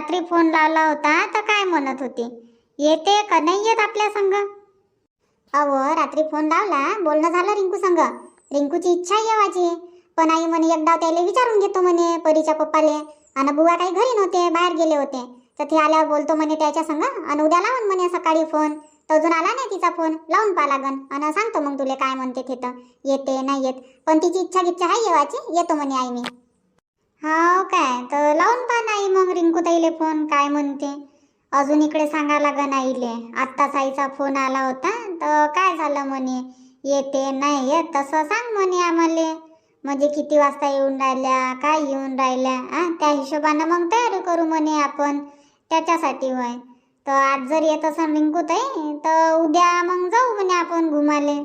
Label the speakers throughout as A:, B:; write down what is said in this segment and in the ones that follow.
A: रात्री फोन लावला होता तर काय म्हणत होती? येते का? नाही येत आपल्या संग? अहो रात्री फोन लावला बोलणं झालं रिंकू संग. रिंकूची इच्छा आहे येवाची. पण आई म्हणे एकदा त्याला विचारून घेतो म्हणे परीच्या पप्पाले. आणि बुवा काही घरी नव्हते बाहेर गेले होते. तर ते आल्यावर बोलतो म्हणे त्याच्या संग आणि उद्या लावून म्हणे सकाळी फोन. तर अजून आला नाही तिचा फोन लावून पा लागन. आणि सांगतो मग तुले काय म्हणते तिथं तर. येते नाही येत. पण तिची इच्छा गिच्छा आहे येवाची येतो म्हणे आई मी. हो काय? तर लावून पहा नाही मग रिंकू ताईले फोन काय म्हणते? अजून इकडे सांगा लागन आईले. आत्ताच आईचा फोन आला होता तर काय झालं म्हणे? येते नाही येत तसं सांग म्हणे आम्हाला. म्हणजे किती वाजता येऊन राहिल्या काय येऊन राहिल्या? आ त्या हिशोबानं मग तयारी करू म्हणे आपण. त्याच्यासाठी होय. तर आज जर येत असं रिंकू ताई तर उद्या मग जाऊ म्हणे आपण घुमाले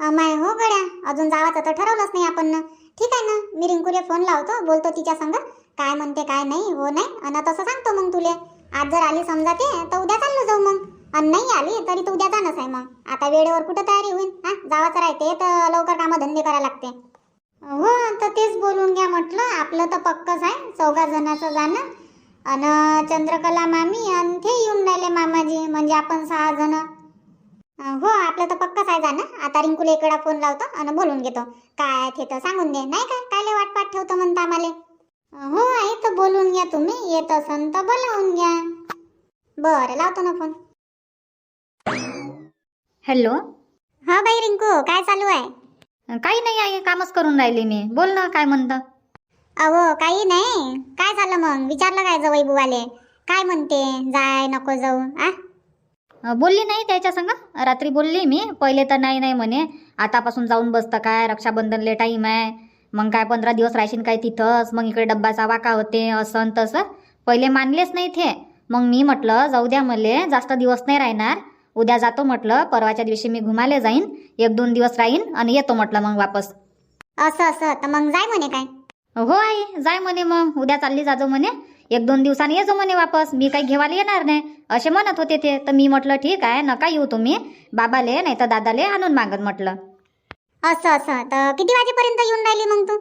A: माय हो गड्या अजून जावाचं तर ठरवलंच नाही आपण. ना ठीक आहे ना मी रिंकूले फोन लावतो बोलतो तिच्या संग. काय म्हणते काय नाही हो नाही आणि तसं सांगतो मग तुले. आज जर आली समजा ते तर उद्या चाललो जाऊ मग. आणि नाही आली तरी तर उद्या जाणंच आहे मग. आता वेळेवर कुठं तयारी होईल हा जावाचं राहते तर लवकर कामं धंदे करायला लागते. हो तर तेच बोलून घ्या म्हटलं. आपलं तर पक्कच आहे चौघा जणाचं जाणं. आणि चंद्रकला मामी आणि ते येऊन राहिले मामाजी म्हणजे आपण सहा जण. आपलं तर पक्कच आहे जाणं. आता रिंकूला इकडा फोन लावतो आणि बोलून घेतो. काय ते तर सांगून दे. नाही का? कायले वाट पाठ ठेवतो म्हणता आम्हाला? हो आई तर बोलून घ्या तुम्ही. येत असन तर बोलावून घ्या. बरं लावतो ना फोन
B: हॅलो?
A: हा बाई रिंकू काय चालू आहे?
B: काही नाही आहे कामच करून राहिली मी. बोल ना काय म्हणतं?
A: अहो काही नाही. काय झालं मग? विचारलं काय जवळ बुवाले? काय म्हणते? जाय नको जाऊ. आ?
B: बोलली नाही त्याच्या संग? रात्री बोलली मी पहिले तर नाही नाही म्हणे. आतापासून जाऊन बसतं काय? रक्षाबंधनले टाईम आहे. मग काय पंधरा दिवस राहशील काय तिथंच? मग इकडे डब्बाचा वाका होते असं तसं. पहिले मानलेच नाही ते मग मी म्हटलं जाऊ द्या मले जास्त दिवस नाही राहणार. उद्या जातो म्हटलं परवाच्या दिवशी मी घुमाले जाईन. एक दोन दिवस राहीन आणि येतो म्हटलं मग वापस.
A: असं असं. तर मग जाय म्हणे काय?
B: हो आई जाय म्हणे मग. उद्या चालली जाजो म्हणे. एक दोन दिवसांनी येजो म्हणे वापस. मी काही घेवायला येणार नाही. असे म्हणत होते ते. तर मी म्हटलं ठीक आहे नका येऊ तुम्ही. बाबाले नाही तर दादाले आणून मागत म्हटलं.
A: असं असं. तर किती वाजेपर्यंत येऊन राहिली मग तू?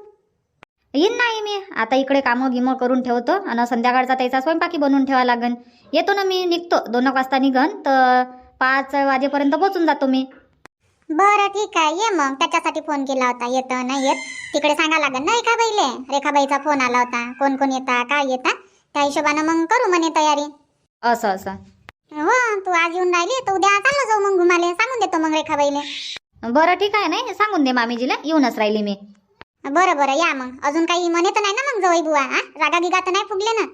B: येईन नाही मी. आता इकडे कामं गिमं करून ठेवतो आणि संध्याकाळचा त्याचा स्वयंपाकी बनवून ठेवा लागन. येतो ना मी. निघतो. दोन एक वाजता निघन. तर पाच वाजेपर्यंत पोचून जातो मी.
A: बरं ठीक आहे. ये मग. त्याच्यासाठी फोन केला होता. येतं नाही येत. तिकडे सांगा लागेल ना रेखाबाईले रेखाबाईचा फोन आला होता. कोण कोण येता? काय येता? त्या हिशोबानं मग करू म्हणे तयारी.
B: असं असं.
A: हो तू आज येऊन राहिली तर उद्या चाललो जाऊ मग घुमाले सांगून देतो मग रेखाबाईले.
B: बरं ठीक आहे नाही सांगून दे मामीजीला येऊनच राहिली मी.
A: बरं बरं या मग. अजून काही म्हणे तर नाही ना मग जवळ बुवा हा? रागा गिगा तर नाही फुगले ना?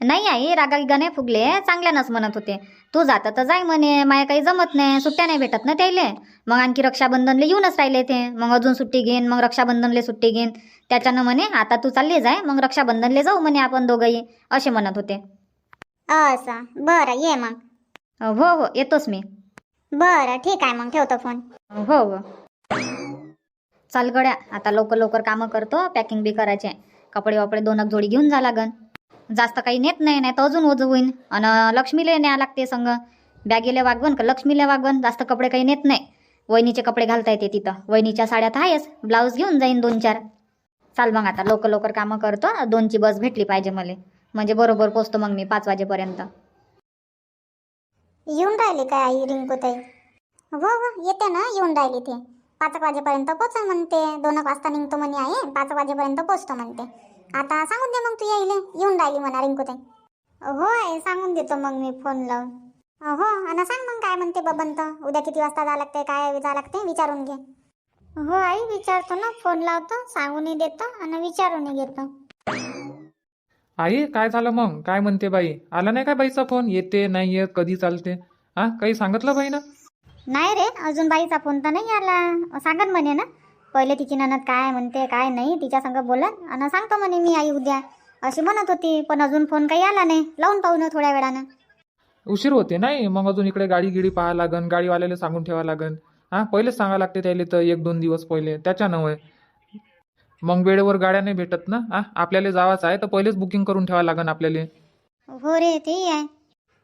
B: नाही आई रागा गिगा नाही फुगले चांगल्यानंच म्हणत होते. तू जात तर जाय म्हणे माया काही जमत नाही सुट्ट्या नाही भेटत ना त्याले. मग आणखी रक्षाबंधनले येऊनच राहिले ते. मग अजून सुट्टी घेईन मग रक्षाबंधनले सुट्टी घेईन. त्याच्यानं म्हणे आता तू चालली जाय मग रक्षाबंधनले जाऊ म्हणे आपण दोघंही असे म्हणत होते.
A: असं? बरं ये मग.
B: हो हो येतोच मी.
A: बरं ठीक आहे मग ठेवतो फोन.
B: हो हो. चाल गड्या आता लवकर लवकर कामं करतो पॅकिंग बी करायचे. कपडे वपडे दोन एक जोडी घेऊन जा लागन. जास्त काही नेत नाही नाही तर अजून ओझं होईन. आणि लक्ष्मीला न्या लागते संग. बॅगेला वागवण का लक्ष्मीला वागवण? जास्त कपडे काही नेत नाही. वहिनीचे कपडे घालता येते तिथं. वहिनीच्या साड्यात आहेच ब्लाऊज घेऊन जाईन दोन चार. चाल मग आता. लवकर लवकर कामं करतो. दोनची बस भेटली पाहिजे मला. म्हणजे बरोबर पोचतो मग मी पाच वाजेपर्यंत.
A: येऊन राहिली काय आई रिंकूताई? हो हो. येते ना. येऊन राहिली ते. पाच वाजेपर्यंत पोचन म्हणते. दोन वाजता निघतो म्हणे आहे पाच वाजेपर्यंत पोचतो म्हणते. आता सांगून दे मग तू यायले. येऊन राहिली म्हणा रिंकूताई. हो आहे सांगून देतो मग मी फोन लावून. हो आणि सांग मग काय म्हणते बबंत उद्या किती वाजता जा लागते काय जा लागते विचारून घे. हो आई विचारतो ना फोन लावतो सांगूनही देतो आणि विचारूनही घेतो.
C: आई काय झालं मग? काय म्हणते बाई? आला नाही काय बाईचा फोन येते नाही येत कधी चालते? हा काही सांगितलं बाई ना
A: नाही रे अजून बाईचा फोन तर नाही आला. सांगत म्हणे ना. पहिले तिची ननद काय म्हणते काय नाही तिच्या संग बोलत आणि सांगतो म्हणे मी आई उद्या. अशी म्हणत होती पण अजून फोन काही आला नाही. लावून पाहू ना थोड्या वेळानं.
C: उशीर होते नाही? मग अजून इकडे गाडी गिडी पाहा लागन गाडीवाल्याला सांगून ठेवा लागन. हा पहिलेच सांगा लागते त्याला तर एक दोन दिवस पहिले. त्याच्यानं होय मग वेळेवर गाड्या नाही भेटत ना? हा आपल्याला जावाचं आहे तर पहिलेच बुकिंग करून ठेवा लागन आपल्याला.
A: हो रे ते आहे.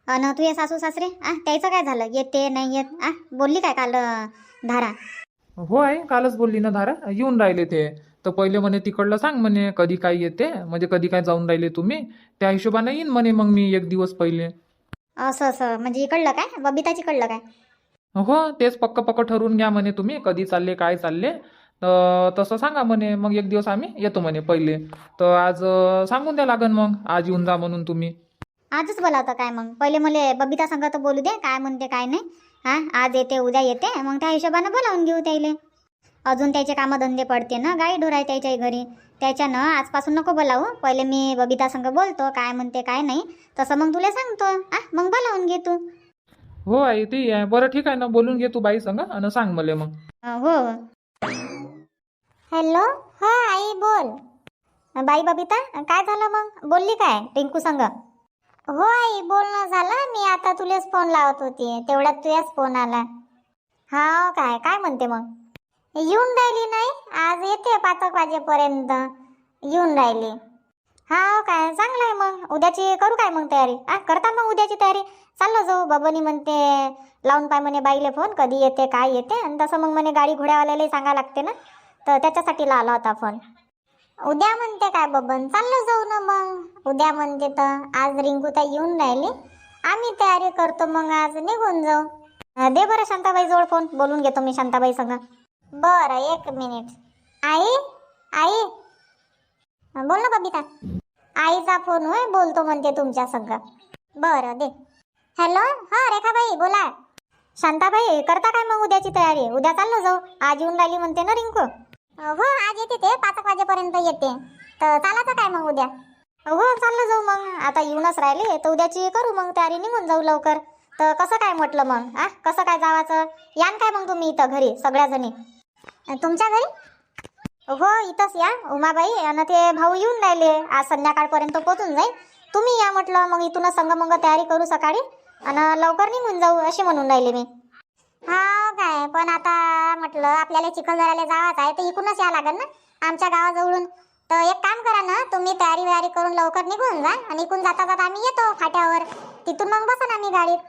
A: अन तुझे सासू सासरे. आ त्याचं काय झालं? येते नाही येत? आ बोलली काय काल अं, धारा?
C: हो आहे कालच बोलली ना धारा. येऊन राहिले ते. तर पहिले म्हणे तिकडलं सांग म्हणे कधी काय येते? म्हणजे कधी काय जाऊन राहिले तुम्ही? त्या हिशोबाने येईन म्हणे मग मी एक दिवस पहिले.
A: असं असं. म्हणजे इकडलं काय? बबिताची कडलं काय?
C: हो तेच पक्क पक्क ठरवून घ्या म्हणे तुम्ही कधी चालले काय चालले. तर तसं सांगा म्हणे मग एक दिवस आम्ही येतो म्हणे पहिले. तर आज अं, सांगून द्या लागन मग. आज येऊन जा म्हणून तुम्ही.
A: आजच बोलावतं काय मग? पहिले मला बबिता संग तर बोलू दे काय म्हणते काय नाही. हा आज येते उद्या येते. मग त्या हिशोबानं बोलावून घेऊ त्याले अजून त्याचे कामधंदे पडते ना गाई ढोर आहे त्याच्या घरी. त्याच्यानं आजपासून नको बोलावू. पहिले मी बबिता संग बोलतो काय म्हणते काय नाही. तसं मग तुला सांगतो. आ मग बोलावून घे तू.
C: हो आई ते आहे. बरं ठीक आहे ना बोलून घे तू बाई संग आणि सांग मला मग.
A: अं, हो. हॅलो हा आई बोल. बाई बबिता काय झालं मग? बोलली काय टिंकू संग? हो आई बोलणं झालं. मी आता तुलेच फोन लावत होती. तेवढ्यात तुझ्याच फोन आला. हा काय? काय म्हणते मग? येऊन राहिली नाही. आज येते पाच एक वाजेपर्यंत. येऊन राहिली. हा काय? चांगलं आहे मग. उद्याची करू काय मग तयारी? आ करता मग उद्याची तयारी. चाललो जाऊ. बबनी म्हणते लावून पाय म्हणे बाईले फोन कधी येते काय येते? आणि तसं मग म्हणे गाडी घोड्यावाल्याला सांगा लागते ना. तर त्याच्यासाठी लावला होता फोन उद्या म्हणते काय बबन? चाललो जाऊ ना मग. उद्या म्हणते तर आज रिंकूता येऊन राहिली. आम्ही तयारी करतो मग आज निघून जाऊ. अं, दे बरं शांताबाई जवळ फोन बोलून घेतो मी शांताबाई संग. बरं एक मिनिट आई आई. अं, बोल ना बबिता. आईचा फोन होय बोलतो म्हणते तुमच्या संग. बरं दे. हॅलो हा रेखाबाई बोला. शांताबाई करता काय मग उद्याची तयारी? उद्या चाललो जाऊ. आज येऊन राहिली म्हणते ना रिंकू. हो आज येते ते. पाच एक वाजेपर्यंत येते. तर चालायचं काय मग उद्या? हो चाललं जाऊ मग. आता येऊनच राहिले. तर उद्याची करू मग तयारी. निघून जाऊ लवकर. तर कसं काय म्हटलं मग? आ? कसं काय जावाचं? यान काय मग तुम्ही इथं घरी सगळ्याजणी तुमच्या घरी? हो इथंच या. उमाबाई आणि ते भाऊ येऊन राहिले. आज संध्याकाळपर्यंत पोचून जाईल. तुम्ही या म्हटलं मग इथूनच संग मग तयारी करू सकाळी. आणि लवकर निघून जाऊ असे म्हणून राहिले मी. हा काय पण आता म्हटलं आपल्याला चिखलदऱ्याला जावाचं आहे तर इकडूनच या लागेल ना. आमच्या गावाजवळून. तर एक काम करा ना तुम्ही तयारी वयारी करून लवकर निघून जा आणि इकडून जाता जाता आम्ही येतो फाट्यावर. तिथून मग बसा ना आम्ही गाडीत.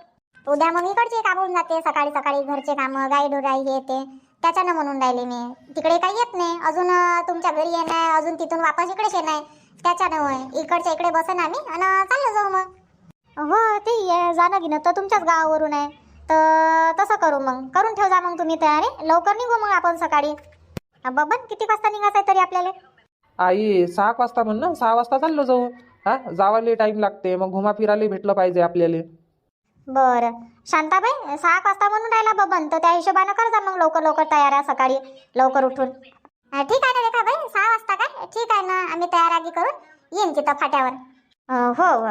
A: उद्या मग इकडचे काम होऊन जाते सकाळी सकाळी घरचे कामं गाई डोराई हे ते. त्याच्यानं म्हणून राहिले मी. तिकडे काही येत नाही. अजून तुमच्या घरी येणार अजून तिथून वापस इकडेच येणार त्याच्यानं होय. इकडच्या इकडे बसन आम्ही आणि चाललो जाऊ मग. हो ते जाणं घेणं तर तुमच्याच गावावरून आहे. तर तसं करू मग. करून ठेव जा मग तुम्ही तयारी. लवकर निघू मग आपण सकाळी. बबन किती वाजता निघायचं आहे तरी आपल्याला?
C: आई सहा वाजता म्हण ना? सहा वाजता चाललो जाऊ. हा? जावाले टाइम लागते. मग घुमा फिरायला भेटलं पाहिजे आपल्याला.
A: बरं. शांताबाई सहा वाजता म्हणून राहिला बबन. तर त्या हिशोबानं कर जा मग लवकर लवकर तयार आहे सकाळी. लवकर उठून. अ, ठीक आहे ना रेखा बाई सहा वाजता काय? ठीक आहे ना. आम्ही तयार आगी करून येईन तिथं फाट्यावर. हो हो.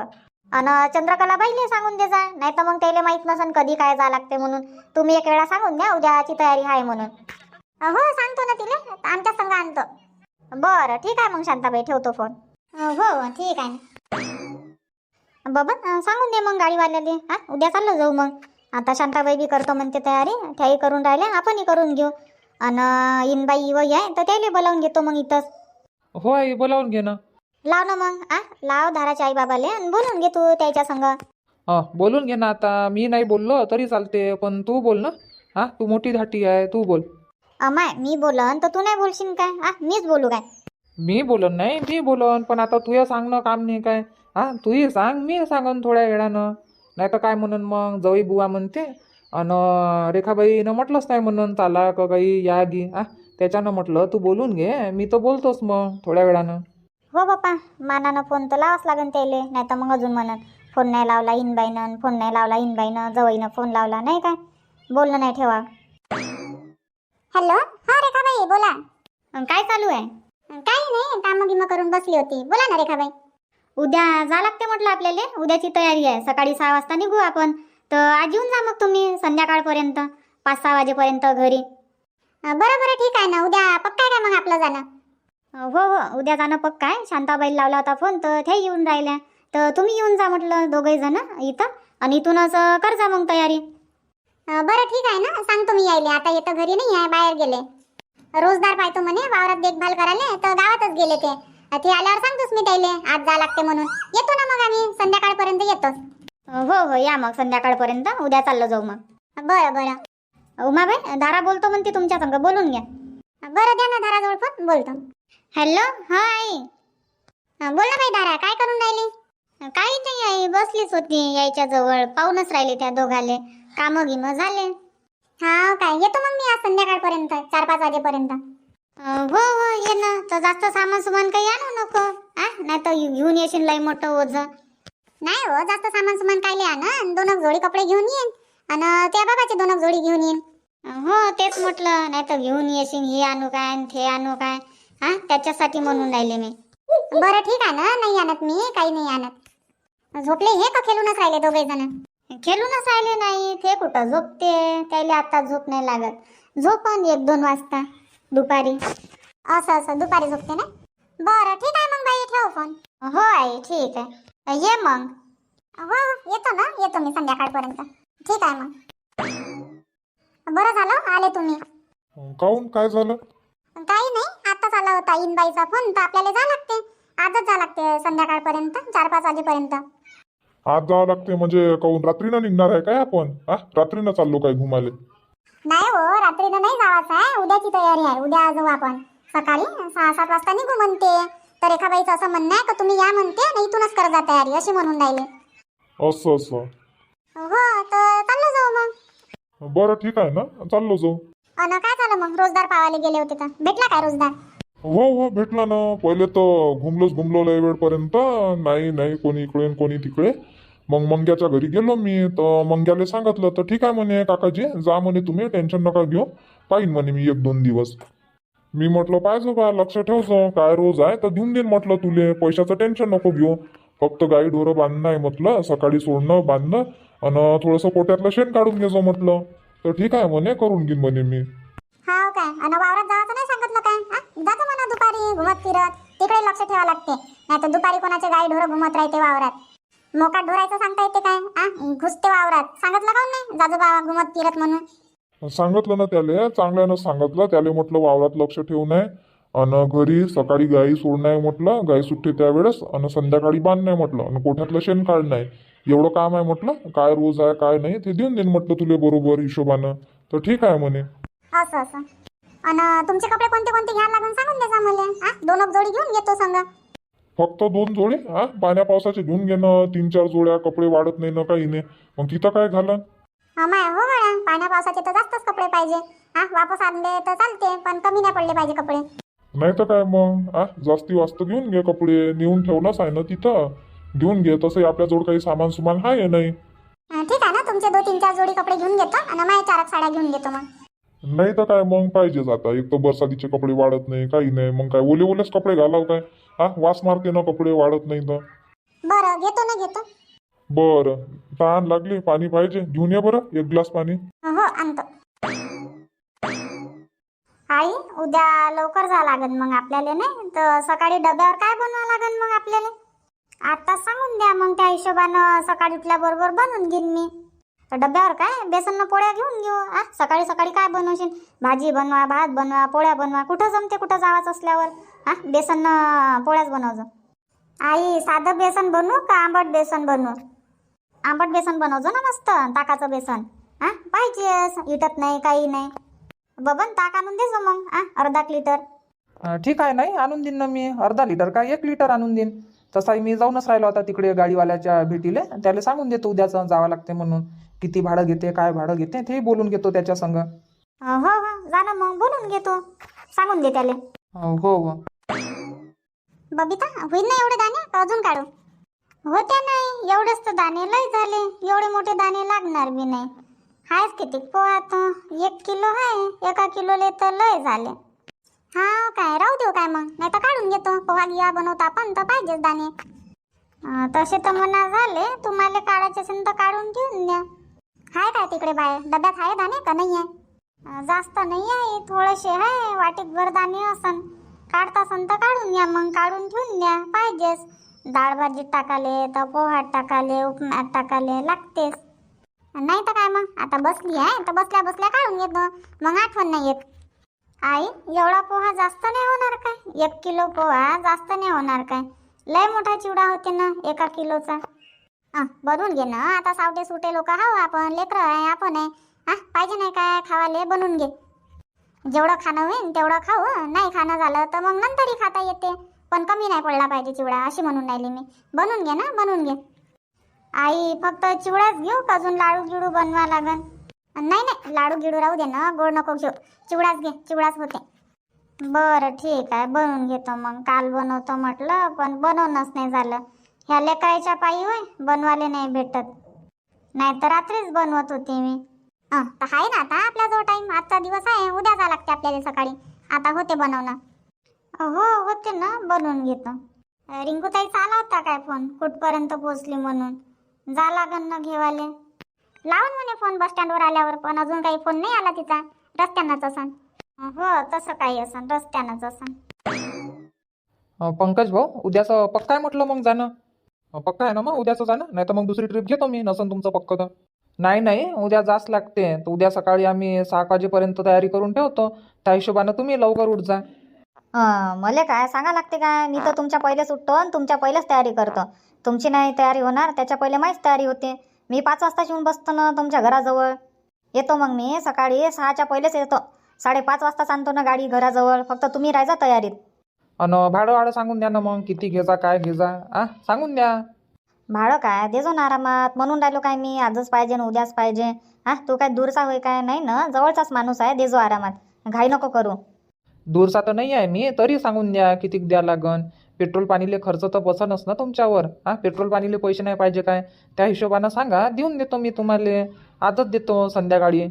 A: अन चंद्रकला बाईले सांगून दे जा. नाही तर मग त्याला माहीत नसन कधी काय जा लागते म्हणून. तुम्ही एक वेळा सांगून द्या. उद्याची तयारी आहे म्हणून. हो सांगतो ना तिला. आमच्या संघ आणतो. बरं ठीक आहे मग शांताबाई ठेवतो फोन हो हो ठीक आहे बाबा सांगून दे मग गाडीवाल्याले. हा उद्या चाललो जाऊ मग. आता शांताबाई बी करतो म्हणते तयारी. त्याही करून राहिल्या आपणही करून घेऊ. आणि इनबाई वय आहे तर त्याला बोलावून घेतो मग इथंच.
C: हो आई बोलावून घे ना.
A: लाव ना मग आ लाव धाराच्या आई बाबाले आणि बोलून घे तू त्याच्या संग.
C: हा बोलून घे ना आता. मी नाही बोललो तरी चालते पण तू बोल ना. हा तू मोठी धाटी आहे तू बोल.
A: अमाय मी बोलन तर तू नाही बोलशील काय? आ मीच बोलू काय?
C: मी बोलन नाही मी बोलन पण आता तुझ्या सांगणं काम नाही काय? हा तूही सांग मी सांगन थोड्या वेळानं. नाही तर काय म्हणन मग? जवई बुवा म्हणते. अन रेखाबाईनं म्हटलंच नाही म्हणून चाला का काही या गी. हा त्याच्यानं म्हटलं तू बोलून घे मी तर बोलतोच मग थोड्या वेळानं.
A: हो बाप्पा मानानं फोन तर लावाच लागन त्याले नाही तर मग अजून म्हणन फोन नाही लावला इनबाईनं फोन नाही लावला इनबाईनं जवळीनं फोन लावला नाही काय? बोलणं नाही ठेवा. हॅलो? हा रेखाबाई बोला. काय चालू आहे? काही नाही कामं गिमं करून बसली होती. बोला ना रेखाबाई. उद्या जा लागते म्हटलं आपल्याला. उद्याची तयारी आहे. सकाळी सहा वाजता निघू आपण. तर आज येऊन जा मग तुम्ही संध्याकाळपर्यंत पाच सहा वाजेपर्यंत घरी. बरं बरं ठीक आहे ना. उद्या पक्का आहे का मग आपलं जाणं? हो हो. उद्या जाणं पक्का आहे. शांताबाई लावला होता फोन तर ते येऊन राहिल्या. तर तुम्ही येऊन जा म्हटलं दोघे जण इथं. आणि इथूनच अं, कर जा मग तयारी. बरं ठीक आहे ना. सांगतो मी यायले. आता येतं घरी नाही आहे बाहेर गेले. रोजदार पाहतो म्हणे वावरात देखभाल करायला तर गावातच गेले ते. ते आल्यावर सांगतोच मी त्याले आज जा लागते म्हणून. येतो ना मग आम्ही संध्याकाळपर्यंत येतोच हो हो या मग संध्याकाळपर्यंत उद्या चाललो जाऊ मग. बरं बरं. उमाबाई धारा बोलतो म्हणते तुमच्या संग बोलून घ्या. बरं द्या ना धाराजवळ फोन बोलतो. हॅलो हा आई हा, बोल ना बाई दारा काय करून राहिली? काही नाही आई बसलीच होती यायच्या जवळ पाहूनच राहिली त्या दोघाले. कामं गिम झाले. हा काय येतो मग मी आज संध्याकाळपर्यंत चार पाच वाजेपर्यंत हो हो ये ना तर जास्त सामान सुमान काही आणू नको आ? नाही तर घेऊन येशील लई मोठं ओझ. नाही हो जास्त सामान सुमान काय लिहा ना दोन जोडी कपडे घेऊन येईन आणि त्या बाबाची दोन जोडी घेऊन येईन. हो तेच म्हटलं नाही तर घेऊन येशील हे आणू काय ते आणू काय हा त्याच्यासाठी म्हणून राहिले मी. बरं ठीक आहे ना नाही आणत मी काही नाही आणत. झोपले हे का खेळूनच राहिले दोघे जण खेळूनच राहिले नाही. ते कुठं झोपते? त्याला आता झोप नाही लागत. झोपन एक दोन वाजता. दुपारी. असं असं. दुपारी झोपते ना? बरं ठीक आहे मग बाई. ठेव फोन. हो आई. ठीक आहे. ये मग. हो हो, येतो ना? येतो मी संध्याकाळपर्यंत. ठीक आहे मग. बरं झालं? आले तुम्ही.
D: काहून? काय झालं?
A: काही नाही. आताच आला होता इनबाईचा फोन. तर आपल्याला जा लागते. आजच जा लागते संध्याकाळपर्यंत. चार पाच वाजेपर्यंत.
D: आज जावं लागते म्हणजे काहून? रात्रीनं निघणार आहे काय आपण? हा? रात्रीनं चाललो काय घुमाले
A: नाही हो रात्रीनं नाही जावाचं आहे. उद्याची तयारी आहे. उद्या जाऊ आपण. सकाळी सहा सात वाजता निघू म्हणते. तर एका बाईचं असं म्हणणं आहे का तुम्ही या म्हणते आणि इथूनच कर जा तयारी अशी म्हणून राहिले.
D: असं असं.
A: हो तर चाललो जाऊ मग.
D: बरं ठीक आहे ना. चाललो जाऊ.
A: अन काय झालं मग? रोजदार पावाले गेले होते तर. भेटला काय रोजदार?
D: हो हो भेटला ना. पहिले तर घुमलोच घुमलो लय वेळपर्यंत. नाही नाही कोणी इकडे कोणी तिकडे. मग मंग्याच्या घरी गेलो मी तर मंग्याला सांगितलं तर ठीक आहे म्हणे काकाजी जा म्हणे तुम्ही टेन्शन नका घेऊ पाहिन म्हणे मी एक दोन दिवस. मी म्हटलं पाहिजो बा लक्ष ठेवतो काय रोज आहे तर देऊन देईन म्हटलं तुले पैशाचं टेन्शन नको घेऊ. फक्त गाई ढोरं बांधणं आहे म्हटलं सकाळी सोडणं बांधणं आणि थोडंसं पोट्यातलं शेण काढून घेजो म्हटलं. तर ठीक आहे म्हणे करून घेईन म्हणे मी.
A: हा काय? वावरात जायचं नाही सांगितलं काय? हा? जातो म्हणा दुपारी घुमत फिरत तिकडे लक्ष ठेवा लागते. नाही तर दुपारी कोणाचे गाई ढोरं घुमत राहते वावरात. मोकाट ढोरायचं सांगता येते काय? आ? घुसते वावरात. सांगितलं का नाही? जाजोबा घुमत फिरत म्हणून.
D: सांगितलं ना त्याले. चांगल्यानं सांगितलं. त्याले म्हटलं वावरात लक्ष ठेवून आहे आणि घरी सकाळी गाई सोडणं आहे म्हटलं. गाई सुट्टी त्यावेळेस. आणि संध्याकाळी बांधणं आहे म्हटलं. आणि कोठ्यातलं शेण काढणं आहे एवढं काम आहे म्हटलं. काय रोज आहे काय नाही. ते देऊन देईन म्हटलं तुले बरोबर हिशोबानं. तर ठीक आहे म्हणे.
A: असं असं. अन तुमचे कपडे कोणते कोणते घ्यायला लागून? सांगून द्या मला. दोन जोडी घेऊन घेतो संग.
D: फक्त दोन जोडे? हा? पाण्या पावसाचे घेऊन घेणं तीन चार जोड्या कपडे वाढत नाही ना काही नाही मग तिथं काय घालन?
A: माय हो गळ्या पाण्या पावसाचे तर जास्तच कपडे पाहिजे. हा वापस आणले तर चालते पण कमी नाही पडले पाहिजे कपडे.
D: नाही तर काय मग? आ जास्ती वास्त घेऊन घे कपडे. नेऊन ठेवणंच आहे ना तिथं. घेऊन घे. तसंही आपल्याजवळ काही सामान सुमान आहे नाही.
A: अं, ठीक आहे ना. तुमचे दोन तीन चार जोडी कपडे घेऊन घेतो आणि माझ्या चार एक साड्या घेऊन घेतो मग.
D: नाही तर काय मग? पाहिजेच आता. एक तर बरसातीचे कपडे वाढत नाही काही नाही. मग काय ओले ओलेच कपडे घालाव काय? हा वास मारते ना कपडे वाढत नाही तर
A: बरं घेतो ना घेतो.
D: बरं तहान लागली पाणी पाहिजे. घेऊन ये बरं एक ग्लास पाणी.
A: हो आणतो. आई उद्या लवकर जा लागन मग आपल्याला नाही? तर सकाळी डब्यावर काय बनवावं लागन मग आपल्याला? आता सांगून द्या मग त्या हिशोबानं सकाळी उठल्याबरोबर बनवून घेईन मी. तर डब्यावर काय? बेसननं पोळ्या घेऊन घेऊ. आ सकाळी सकाळी काय बनवशील? भाजी बनवा भात बनवा पोळ्या बनवा कुठं जमते कुठं जावाच असल्यावर. हा बेसननं पोळ्याच बनवजो. आई साधं बेसन बनवू का आंबट बेसन बनवू? आंबट बेसन बनवजो ना मस्त ताकाचं बेसन. हा पाहिजे इटत नाही काही नाही. बबन ताक आणून देजो मग हा अर्धा एक लिटर.
C: अं, ठीक आहे नाही आणून देईन ना मी. अर्धा लिटर काय एक लिटर आणून देईन. तसाही मी जाऊनच राहिलो आता तिकडे गाडीवाल्याच्या भेटीले. त्याला सांगून देतो उद्याचं जावं लागते म्हणून. किती भाडं घेते काय भाडं घेते तेही बोलून घेतो त्याच्या संग.
A: अं, हो हो जा ना मग बोलून घेतो. सांगून दे त्याले.
C: अं, हो हो.
A: बबिता होईल ना एवढे दाणे? का अजून काढू. होते नाही. एवढेच तर दाणे. लय झाले. एवढे मोठे दाणे लागणार बी नाही. हायच किती? पोहा तो एक किलो आहे. एका किलोले तर लय झाले. हा काय? राहू देऊ काय मग? नाही तर काढून घेतो. पोहा गिया बनवता आपण तर पाहिजेच दाणे. तसे तर मना झाले. तुम्हाला काढायचे असेल तर काढून घेऊन द्या. हाय काय तिकडे बाहेर? डब्यात आहे दाणे का नाही आहे जास्त नाही आहे. थोडेसे आहे. वाटीत भर दाणे असन. काढता संत तर काढून घ्या मग काढून ठेवून द्या पाहिजेच. डाळ भाजीत टाकाले तर पोहात टाकाले उपमात टाकाले लागतेच. नाही तर काय मग? आता बसली आहे तर बसल्या बसल्या काढून घेतो मग आठवण नाही येत. आई एवढा पोहा जास्त नाही होणार काय? एक किलो पोहा जास्त नाही होणार काय? लय मोठा चिवडा होते ना एका किलोचा. हा बनवून घे ना. आता सावटे सुटे लोक हाव आपण लेकरं आहे आपण आहे. हा पाहिजे नाही काय? खावाले बनवून घे. जेवढं खाणं होईल तेवढं खाऊ नाही खाणं झालं तर मग नंतरही खाता येते. पण कमी नाही पडला पाहिजे चिवडा अशी म्हणून राहिली मी. बनवून घे ना बनवून घे. आई फक्त चिवडाच घेऊ का अजून लाडू गिडू बनवा लागन? नाही नाही लाडू गिडू राहू दे ना गोड नको घेऊ. चिवडाच घे चिवडाच होते. बरं ठीक आहे बनवून घेतो मग. काल बनवतो म्हटलं पण बनवणंच नाही झालं. ह्या लेकरायच्या पायी होय बनवाले नाही भेटत. नाही तर रात्रीच बनवत होती मी. तर आहे ना आता आपला जो टाईम आजचा दिवस आहे उद्या जा लागते आपल्याला सकाळी. आता होते बनवणं. हो होते ना बनवून घेतो. अं, रिंकूताईचा आला होता काय फोन कुठपर्यंत पोहोचली म्हणून? जा लागन ना घेवाले. लावून म्हणे फोन बस स्टँडवर आल्यावर पण अजून काही फोन नाही आला तिचा. रस्त्यानंच असन. हो तसं काही असन. रस्त्यानंच असन.
C: अं, पंकज भाऊ उद्याचं पक्का आहे म्हटलं मग जाणं? अं, पक्का आहे ना मग उद्याचं जाणं? नाही तर मग दुसरी ट्रिप घेतो मी नसन तुमचं पक्क तर. नाही नाही उद्या जाच लागते. तर उद्या सकाळी आम्ही सहा वाजेपर्यंत तयारी करून ठेवतो. त्या हिशोबानं तुम्ही लवकर उठ जा.
B: अं, मले काय सांगा लागते काय? मी तर तुमच्या पहिलेच उठतो आणि तुमच्या पहिलेच तयारी करतो. तुमची नाही तयारी होणार त्याच्या पहिले माहीच तयारी होते. मी पाच वाजता येऊन बसतो ना तुमच्या घराजवळ. येतो मग मी सकाळी सहाच्या पहिलेच येतो. साडेपाच वाजता आणतो ना गाडी घराजवळ. फक्त तुम्ही राहायचा तयारीत.
C: आणि भाडं वाडं सांगून द्या ना मग किती घेजा काय घेजा. आ सांगून द्या.
B: भाडं काय देजो ना आरामात. म्हणून राहिलो काय मी? आजच पाहिजे ना उद्याच पाहिजे. हा तू काय दूरचा होय काय? नाही ना? जवळचाच माणूस आहे देजो आरामात. घाई नको करू.
C: दूरचा तर नाही आहे मी तरी सांगून द्या किती द्या लागन. पेट्रोल पाणीले खर्च तर बसनच ना तुमच्यावर. हा पेट्रोल पाणीले पैसे नाही पाहिजे काय? त्या हिशोबानं सांगा देऊन देतो मी तुम्हाला. आजच देतो संध्याकाळी.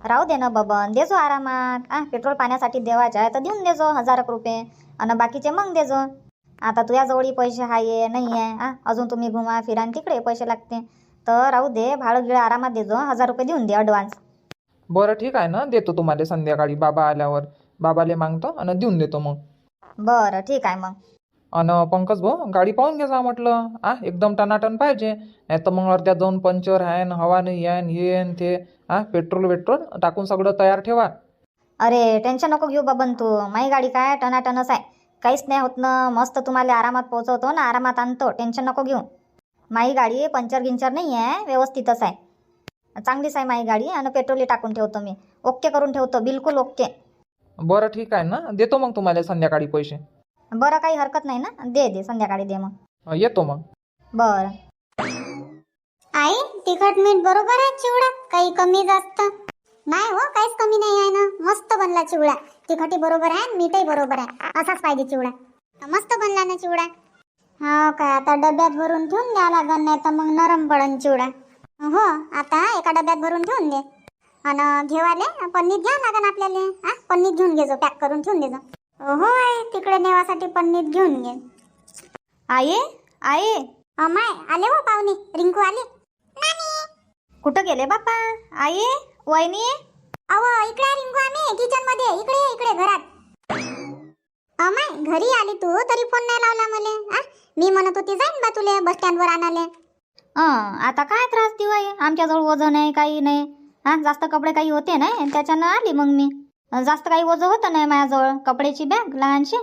B: राहू दे ना बबन देजो आरामात. आ पेट्रोल पाण्यासाठी देवाचे आहे तर देऊन देजो हजार एक रुपये. आणि बाकीचे मग देजो. आता तुझ्याजवळही पैसे आहे नाही आहे आ? अजून तुम्ही घुमा फिरा आणि तिकडे पैसे लागते तर राहू दे भाडं गिळं आरामात देजो हजार रुपये देऊन दे ॲडव्हान्स
C: बरं ठीक आहे ना देतो तुम्हाला संध्याकाळी बाबा आल्यावर. बाबाले मागतो आणि देऊन देतो मग.
B: बरं ठीक आहे मग.
C: अन पंकज भाऊ गाडी पाहून घे जा म्हटलं. आ एकदम टनाटन पाहिजे. नाही तर मग अर्ध्यात जाऊन पंचर आहे न हवा नाही आहे न हे न ते. आ पेट्रोल वेट्रोल टाकून सगळं तयार ठेवा.
B: अरे टेन्शन नको घेऊ बबन तू. माही गाडी काय टनाटनच आहे. काहीच नाही होत ना. मस्त तुम्हाला आरामात पोहोचवतो ना. आरामात आणतो. टेन्शन नको घेऊ. माही गाडी पंचर गिंचर नाही आहे व्यवस्थितच आहे. चांगलीच आहे माही गाडी. आणि पेट्रोलही टाकून ठेवतो मी. ओके करून ठेवतो. बिलकुल ओके.
C: बरं ठीक आहे ना. देतो मग तुम्हाला संध्याकाळी पैसे.
B: बरं काही हरकत नाही ना. दे दे. संध्याकाळी दे मग.
C: येतो मग.
B: बरं.
A: आई तिखट मीठ बरोबर आहे चिवडा? काही कमी जास्त? नाही हो काहीच कमी नाही आहे ना. मस्त बनला चिवडा. तिखटी बरोबर आहे मीठही बरोबर आहे. असाच पाहिजे चिवडा. मस्त बनला ना चिवडा. हो काय आता डब्यात भरून ठेवून द्या लागन नाही तर मग नरम पडन चिवडा. हो आता एका डब्यात भरून ठेवून दे. आणि घेवाले पन्नीत घ्या लागन आपल्याला. हा पन्नीत घेऊन घेजो पॅक करून ठेवून देजो. हो आहे तिकडे नेवासाठी पन्नीत घेऊन घे.
B: आई आई.
A: अमाय आले हो पाहुणे. रिंकू आले.
B: कुठं गेले बापा आई वहिनी
A: अहो इकडे आहे रिंकू मध्ये इकडे ये, इकडे घरात. अमाय घरी आली तू तरी फोन नाही लावला मले आ? मी म्हणत होती जाईन बा तुले बस स्टँड वर आणाले
B: अं, आता काय त्रास देऊ आमच्याजवळ वजन नाही काही नाही. हा जास्त कपडे काही होते नाही त्याच्यानं आली मग मी. जास्त काही वजन होतं नाही माझ्याजवळ कपड्याची बॅग लहानशी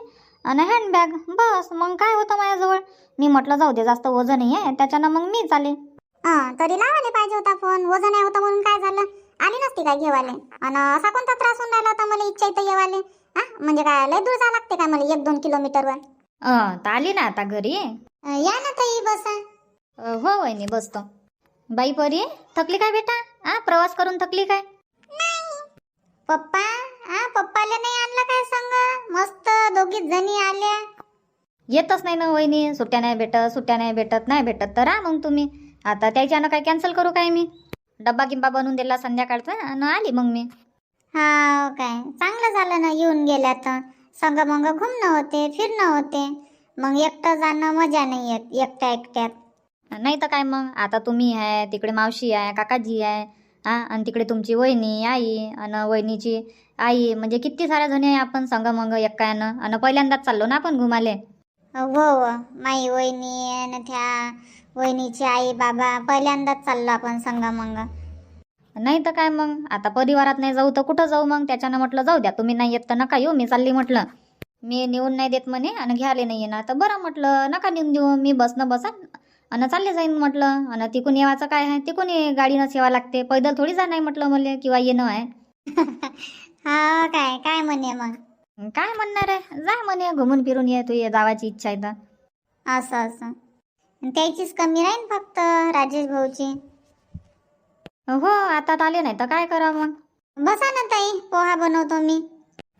B: आणि हँडबॅग बस मग काय होतं माझ्याजवळ? मी म्हटलं जाऊ दे जास्त वजन नाही आहे त्याच्यानं मग मीच आले.
A: हं, तरी लावायला पाहिजे होता फोन वजन नाही होता म्हणून काय झालं? आली नसती काय घेवाले? आणि असा कोणता त्रास होऊन राहिला होता? मला इच्छा इथं येवाले. हा? म्हणजे काय लय दूर जा लागते काय मला एक दोन किलोमीटरवर
B: अं, तर आली ना आता घरी?
A: अं, या ना ताई बसा.
B: अं, हो वहिनी बसतो. बाई परी थकली काय बेटा? हा प्रवास करून थकली काय?
A: पप्पा हा पप्पाला नाही आणलं काय सांग? मस्त दोघीच जणी आल्या.
B: येतच नाही ना वहिनी सुट्ट्या नाही भेटत सुट्ट्या नाही भेटत नाही भेटत तर राहा मग तुम्ही. आता त्याच्यानं काय कॅन्सल करू काय मी? डब्बा गिब्बा बनवून दिला संध्याकाळचा. आणि आली मग मी.
A: हा काय? चांगलं झालं ना येऊन गेल्या तर. संग मग घुमणं होते फिरणं होते मग एकटं जाणं मजा नाही येत एकट्या एकट्यात.
B: नाही तर काय मग? आता तुम्ही आहे तिकडे मावशी आहे काकाजी आहे. हा? आणि तिकडे तुमची वहिनी आई आणि वहिनीची आई. म्हणजे किती साऱ्या जणी आहे आपण संग मग एक्कायानं आणि पहिल्यांदाच चाललो ना आपण घुमाले.
A: हो हो. माई वहिनी आणि त्या वहिनीची आई बाबा पहिल्यांदाच चाललो आपण संग मग
B: नाही तर काय मग? आता परिवारात नाही जाऊ तर कुठं जाऊ मग? त्याच्यानं म्हटलं जाऊ द्या तुम्ही नाही येत तर नका येऊ. मी चालली म्हटलं. मी नेऊन नाही देत म्हणे आणि घ्यायला नाही येणार. तर बरं म्हटलं नका नेऊन देऊ मी बसनं बसा आणि चालले जाईन म्हटलं. आणि तिकून येवाचं काय आहे? तिकून ये- गाडीनंच यावं लागते. पैदल थोडी जाणं आहे म्हटलं मला किंवा येणं आहे.
A: हा काय काय म्हणे मग?
B: काय म्हणणार आहे? जा म्हणे घुमून फिरून ये तू ये जावाची इच्छा आहे तर.
A: असं असं. त्याचीच कमी राहील फक्त राजेश भाऊची.
B: हो आता तर आले नाही तर काय करा मग?
A: बसा ना ताई पोहा बनवतो मी.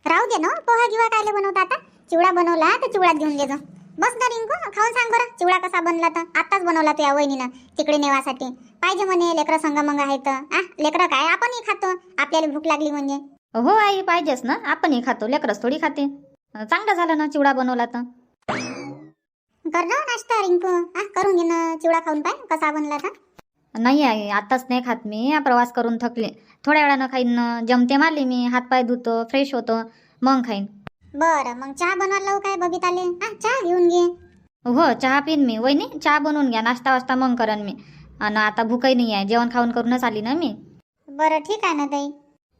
A: राहू दे ना पोहा किंवा कायले बनवता आता? चिवडा बनवला तर चिवडा देऊन देतो बस ना रिंकू खाऊन सांग बरं चिवडा कसा बनला तर. आत्ताच बनवला तो या वहिनीनं तिकडे नेवासाठी. पाहिजे म्हणे लेकरं संग मंग आहेत आ लेकरं काय? आपणही खातो. आपल्याला भूक लागली म्हणजे.
B: हो आई पाहिजेच ना. आपणही खातो लेकरच थोडी खाते. चांगलं झालं ना चिवडा बनवला तर?
A: कर ना नाश्ता रिंकू. आ करून घे ना चिवडा खाऊन पाय कसा बनला तर.
B: नाही आई आताच नाही खात मी. प्रवास करून थकले. थोड्या वेळानं खाईन ना. जमते मारली मी. हातपाय धुतो फ्रेश होतो. मग खाईन.
A: बरं मग चहा बनवायला लावू काय बबिताले? आ चहा घेऊन घे.
B: हो चहा पिन मी. वहिनी चहा बनवून घ्या. नाश्ता वास्ता मग करन मी. आणि आता भूकही नाही आहे. जेवण खाऊन करूनच आली ना मी.
A: बरं ठीक आहे ना ताई.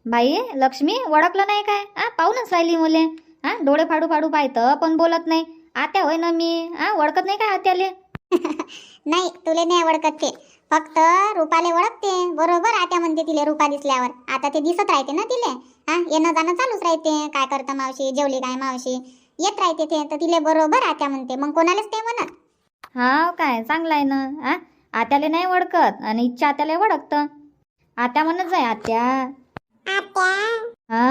B: बाई लक्ष्मी ओळखलं नाही काय? आ पाहूनच राहिली मुले. हा डोळे फाडू फाडू पाहतं पण बोलत नाही. आत्या होय ना मी? हा ओळखत नाही काय आत्याले?
A: नाही तुले नाही ओळखत ते. फक्त रुपाले ओळखते. बरोबर आता म्हणते तिले रुपा दिसल्यावर. आता ते दिसत राहते ना तिले. हा येणं जाणं चालूच राहते. काय करतं मावशी? जेवली काय मावशी? येत राहते ते. तर तिले बरोबर आत्या म्हणते. मग कोणालाच ते म्हणत.
B: हा काय? चांगलं आहे ना? आ आत्याले नाही ओळखत आणि इच्छा आत्याला ओळखतं. आत्या म्हणत जाय आत्या. हा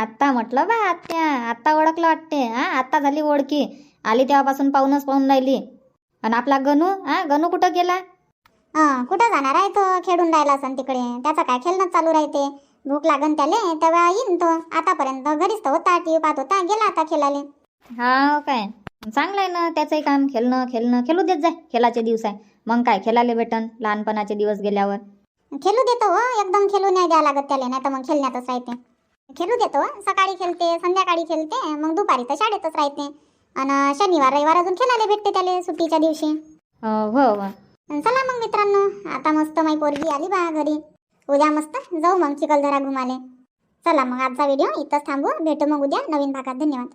B: आत्ता म्हटलं बा आत्या. आत्ता ओळखलं वाटते. हा आत्ता झाली ओळखी. आली तेव्हापासून पाहूनच पाहून राहिली. आणि आपला गणू हा गणू कुठं गेला?
A: हं, कुठं जाणार आहे तो खेळून राहिला असन तिकडे? त्याचं काय खेळणं चालू राहते? भूक लागन त्याले तेव्हा येईन तो. आतापर्यंत घरीच तर होता टीव्ही पाहत होता गेला आता खेळाले
B: हा काय. चांगलं आहे ना त्याचंही काम. खेळणं खेळणं. खेळू देत जाय खेळाचे दिवस आहे. मग काय खेळाले भेटन लहानपणाचे दिवस गेल्यावर.
A: खेळू देतो हो एकदम खेळू नाही द्यावं लागत त्याला नाही तर मग खेळण्यातच राहते. खेळू देतो हो. सकाळी खेळते संध्याकाळी खेळते मग दुपारी तर शाळेतच राहते. आणि शनिवार रविवार अजून खेळायला भेटते त्याला सुट्टीच्या दिवशी.
B: हो हो हो.
A: चला मग मित्रांनो आता मस्त माई पोरगी आली बा घरी. उद्या मस्त जाऊ मग चिखलदरा घुमाले. चला मग आजचा व्हिडिओ इथंच थांबू भेटू मग उद्या नवीन भागात धन्यवाद.